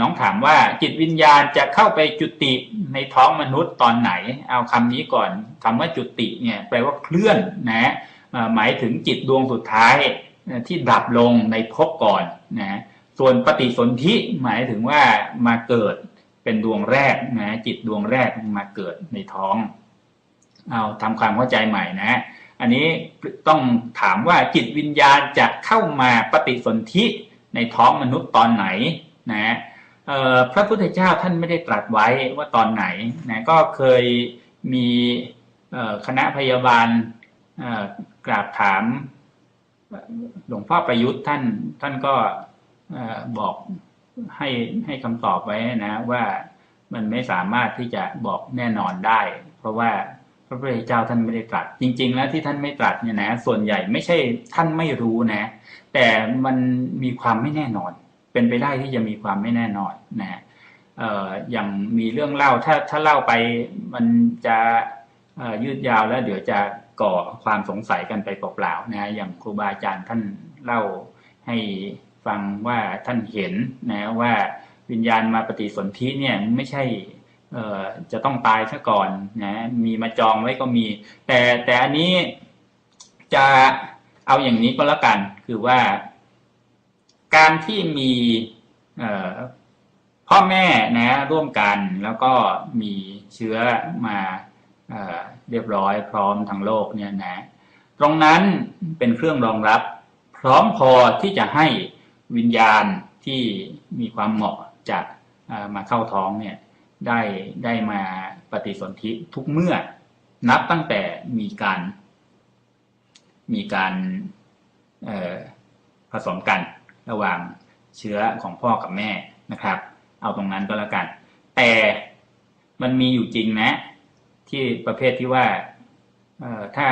น้องถามว่าจิตวิญญาณจะเข้าไปจุติในท้องมนุษย์ตอนไหน เอาคำนี้ก่อนคำว่าจุติเนี่ยแปลว่าเคลื่อนนะหมายถึงจิตดวงสุดท้ายที่ดับลงในภพก่อนนะส่วนปฏิสนธิหมายถึงว่ามาเกิดเป็นดวงแรกนะจิตดวงแรกมาเกิดในท้อง เอาทำความเข้าใจใหม่นะ อันนี้ต้องถามว่าจิตวิญญาณจะเข้ามาปฏิสนธิในท้องมนุษย์ตอนไหน นะพระพุทธเจ้าท่านไม่ได้ตรัสไว้ว่าตอนไหนนะก็เคยมีคณะพยาบาลกราบถามหลวงพ่อประยุทธ์ท่านท่านก็บอกให้ให้คำตอบไว้นะว่ามันไม่สามารถที่จะบอกแน่นอนได้ เพราะว่าพระพุทธเจ้าท่านไม่ได้ตรัส จริง ๆ แล้วที่ท่านไม่ตรัสเนี่ยนะส่วนใหญ่ไม่ใช่ท่านไม่รู้นะ แต่มันมีความไม่แน่นอน เป็นไปได้ที่จะมีความไม่แน่นอนนะเอ่อย่างมีเรื่องเล่าถ้าถ้าเล่าไปมันจะยืดยาวแล้วเดี๋ยวจะก่อความสงสัยกันไปเปล่าๆนะอย่างครูบาอาจารย์ท่านเล่าให้ฟังว่าท่านเห็นนะว่าวิญญาณมาปฏิสนธิเนี่ยไม่ใช่จะต้องตายซะก่อนนะมีมาจองไว้ก็มี แต่แต่อันนี้จะเอาอย่างนี้ก็แล้วกัน คือว่า การที่มีพ่อแม่นะร่วมกันแล้วก็มีเชื้อมาเเรียบร้อยพร้อมทั้งโลกเนี่ยนะตรงนั้นเป็นเครื่องรองรับ พร้อมพอที่จะให้วิญญาณที่มีความเหมาะจะมาเข้าท้องเนี่ยได้ได้มาปฏิสนธิทุกเมื่อ นับตั้งแต่มีการ มีการผสมกัน ระหว่างเชื้อของพ่อกับแม่นะครับ เอาตรงนั้นก็แล้วกัน แต่มันมีอยู่จริงนะ ที่ประเภทที่ว่าถ้า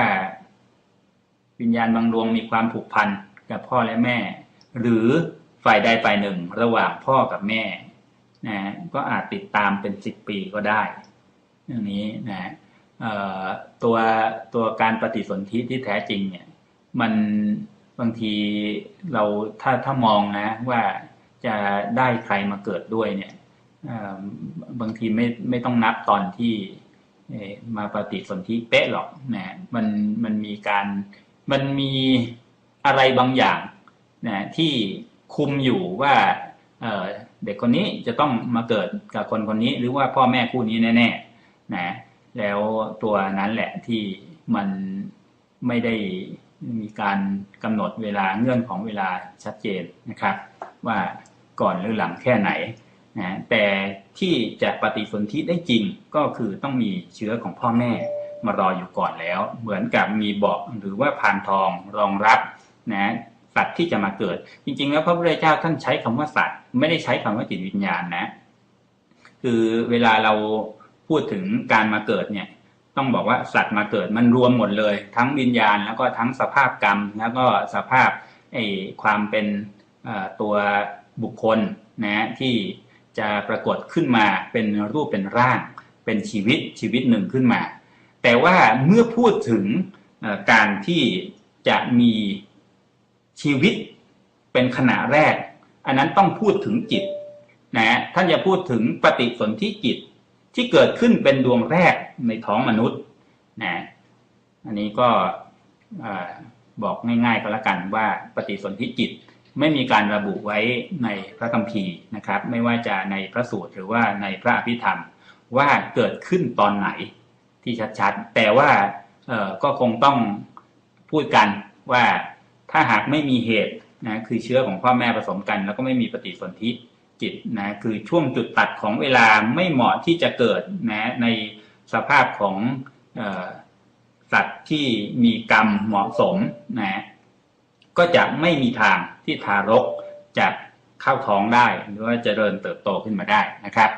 วิญญาณบางดวงมีความผูกพันกับพ่อและแม่ หรือฝ่ายใดฝ่ายหนึ่ง ระหว่างพ่อกับแม่นะก็อาจติดตามเป็นสิบปีก็ได้เรื่องนี้นะตัวตัวการปฏิสนธิที่แท้จริงเนี่ยมัน บางทีเราถ้าถ้ามองนะ ว่าจะได้ใครมาเกิดด้วยเนี่ยบางทีไม่ไม่ต้องนับตอนที่มาปฏิสนธิเป๊ะหรอกนะมันมันมีการมันมีอะไรบางอย่างนะที่คุมอยู่ว่าเด็กคนนี้จะต้องมาเกิดกับคนคนนี้ หรือว่าพ่อแม่คู่นี้แน่ๆนะแล้วตัวนั้นแหละที่มันไม่ได้ มีการกำหนดเวลาเงื่อนของเวลาชัดเจนนะครับ ว่าก่อนหรือหลังแค่ไหนนะแต่ที่จะปฏิสนธิได้จริงก็คือต้องมีเชื้อของพ่อแม่มารออยู่ก่อนแล้ว เหมือนกับมีเบาะหรือว่าพานทองรองรับนะสัตว์ที่จะมาเกิด จริง ๆ แล้วพระพุทธเจ้าท่านใช้คำว่าสัตว์ ไม่ได้ใช้คำว่าจิตวิญญาณนะ คือเวลาเราพูดถึงการมาเกิดเนี่ย ต้องบอกว่าสัตว์มาเกิดมันรวมหมดเลย ทั้งวิญญาณแล้วก็ทั้งสภาพกรรม แล้วก็สภาพไอ้ความเป็นตัวบุคคลนะที่จะปรากฏขึ้นมาเป็นรูปเป็นร่าง เป็นชีวิตชีวิตหนึ่งขึ้นมา แต่ว่าเมื่อพูดถึงการที่จะมีชีวิตเป็นขณะแรก อันนั้นต้องพูดถึงจิตนะท่านจะพูดถึงปฏิสนธิจิตที่เกิดขึ้นเป็นดวงแรก ในท้องมนุษย์นะอันนี้ก็บอกง่ายๆก็แล้วกันว่าปฏิสนธิจิตไม่มีการระบุไว้ในพระคัมภีร์นะครับ ไม่ว่าจะในพระสูตรหรือว่าในพระอภิธรรมว่าเกิดขึ้นตอนไหนที่ชัดๆ แต่ว่าก็คงต้องพูดกันว่าถ้าหากไม่มีเหตุนะคือเชื้อของพ่อแม่ผสมกัน แล้วก็ไม่มีปฏิสนธิจิตนะคือช่วงจุดตัดของเวลาไม่เหมาะที่จะเกิดนะใน สภาพของอสัตว์ที่มีกรรมเหมาะสมนะก็จะไม่มีทางที่ทารกจะเข้าท้องได้ หรือว่าจะเริญเติบโตขึ้นมาได้นะครับ